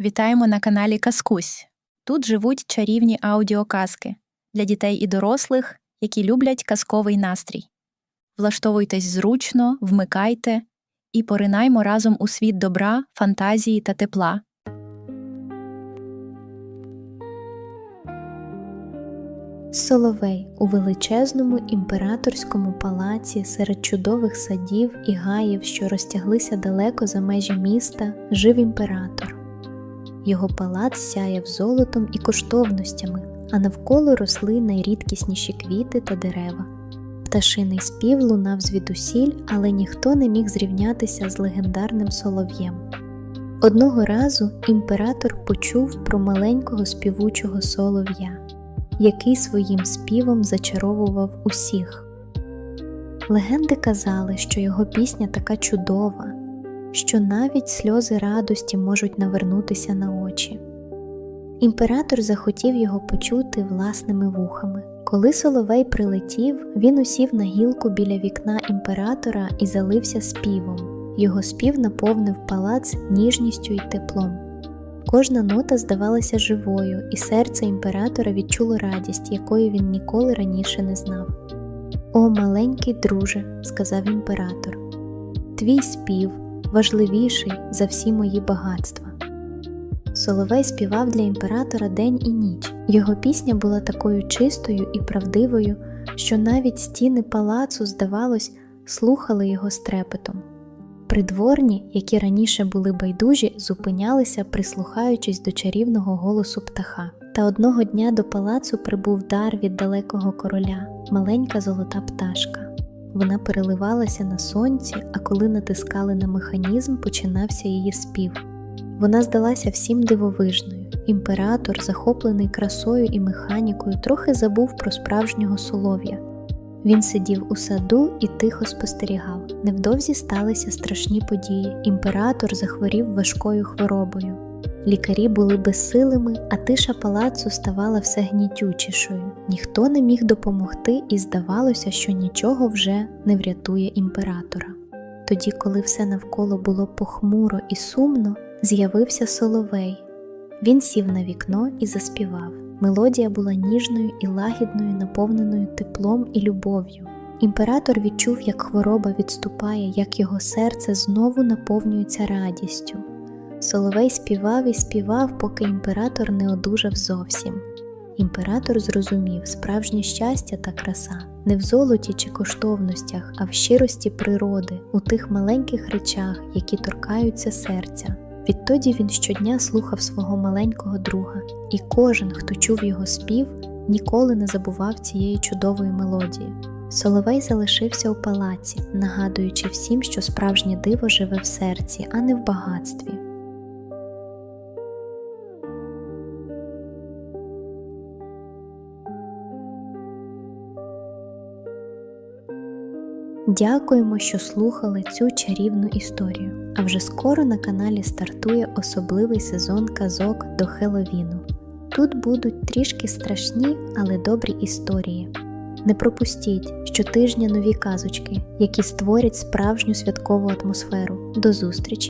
Вітаємо на каналі Казкусь. Тут живуть чарівні аудіоказки для дітей і дорослих, які люблять казковий настрій. Влаштовуйтесь зручно, вмикайте і поринаймо разом у світ добра, фантазії та тепла. Соловей у величезному імператорському палаці серед чудових садів і гаїв, що розтяглися далеко за межі міста, жив імператор. Його палац сяяв золотом і коштовностями, а навколо росли найрідкісніші квіти та дерева. Пташиний спів лунав звідусіль, але ніхто не міг зрівнятися з легендарним солов'єм. Одного разу імператор почув про маленького співучого солов'я який своїм співом зачаровував усіх. Легенди казали, що його пісня така чудова, що навіть сльози радості можуть навернутися на очі. Імператор захотів його почути власними вухами. Коли Соловей прилетів, він усів на гілку біля вікна імператора і залився співом. Його спів наповнив палац ніжністю й теплом. Кожна нота здавалася живою, і серце імператора відчуло радість, якої він ніколи раніше не знав. О, маленький друже, сказав імператор, твій спів важливіший за всі мої багатства. Соловей співав для імператора день і ніч. Його пісня була такою чистою і правдивою, що навіть стіни палацу, здавалось, слухали його з трепетом. Придворні, які раніше були байдужі, зупинялися, прислухаючись до чарівного голосу птаха. Та одного дня до палацу прибув дар від далекого короля, маленька золота пташка. Вона переливалася на сонці, а коли натискали на механізм, починався її спів. Вона здалася всім дивовижною. Імператор, захоплений красою і механікою, трохи забув про справжнього солов'я. Він сидів у саду і тихо спостерігав. Невдовзі сталися страшні події. Імператор захворів важкою хворобою. Лікарі були безсилими, а тиша палацу ставала все гнітючішою. Ніхто не міг допомогти, і здавалося, що нічого вже не врятує імператора. Тоді, коли все навколо було похмуро і сумно, з'явився соловей. Він сів на вікно і заспівав. Мелодія була ніжною і лагідною, наповненою теплом і любов'ю. Імператор відчув, як хвороба відступає, як його серце знову наповнюється радістю. Соловей співав і співав, поки імператор не одужав зовсім. Імператор зрозумів справжнє щастя та краса не в золоті чи коштовностях, а в щирості природи, у тих маленьких речах, які торкаються серця. Відтоді він щодня слухав свого маленького друга, і кожен, хто чув його спів, ніколи не забував цієї чудової мелодії. Соловей залишився у палаці, нагадуючи всім, що справжнє диво живе в серці, а не в багатстві. Дякуємо, що слухали цю чарівну історію. А вже скоро на каналі стартує особливий сезон казок до Хеловіну. Тут будуть трішки страшні, але добрі історії. Не пропустіть щотижня нові казочки, які створять справжню святкову атмосферу. До зустрічі!